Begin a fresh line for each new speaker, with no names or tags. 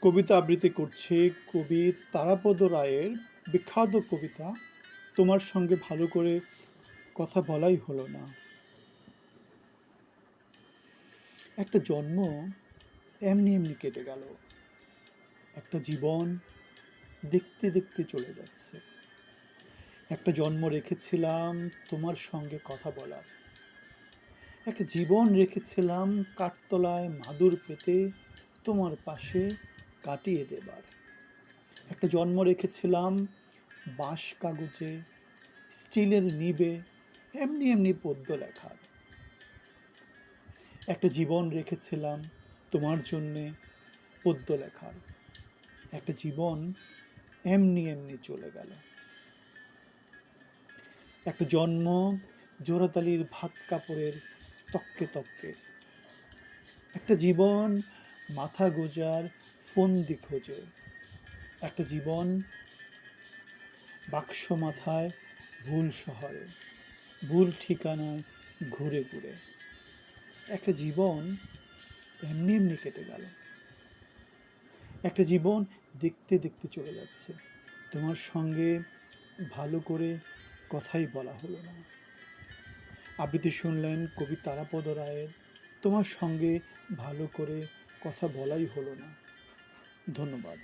কবিতা আবৃত্তি করছে কবি তারাপদ রায়ের বিখ্যাত কবিতা, তোমার সঙ্গে ভালো করে কথা বলাই হলো না। একটা জন্ম এমনি এমনি কেটে গেল। একটা জীবন দেখতে দেখতে চলে যাচ্ছে। একটা জন্ম রেখেছিলাম তোমার সঙ্গে কথা বলার। একটা জীবন রেখেছিলাম কাঠতলায় মাদুর পেতে তোমার পাশে কাটিয়ে দেবার। একটা জন্ম রেখেছিলাম বাঁশ কাগজে, স্টিলের নিবে, এমনি এমনি পদ্য লেখার। একটা জীবন রেখেছিলাম তোমার জন্যে পদ্য লেখার। একটা জীবন এমনি এমনি চলে গেল। একটা জন্ম জোড়াতালির ভাত কাপড়ের তককে তককে একটা জীবন মাথা গোজার ফন্দি খোঁজে। একটা জীবন বাক্স মাথায় ভুল শহরে, ভুল ঠিকানায় ঘুরে ঘুরে। একটা জীবন এমনি এমনি কেটে গেল। একটা জীবন দেখতে দেখতে চলে যাচ্ছে। তোমার সঙ্গে ভালো করে কথাই বলা হলো না। আবৃত্তি শুনলেন কবি তারাপদ রায়ের, তোমার সঙ্গে ভালো করে কথা বলাই হলো না। ধন্যবাদ।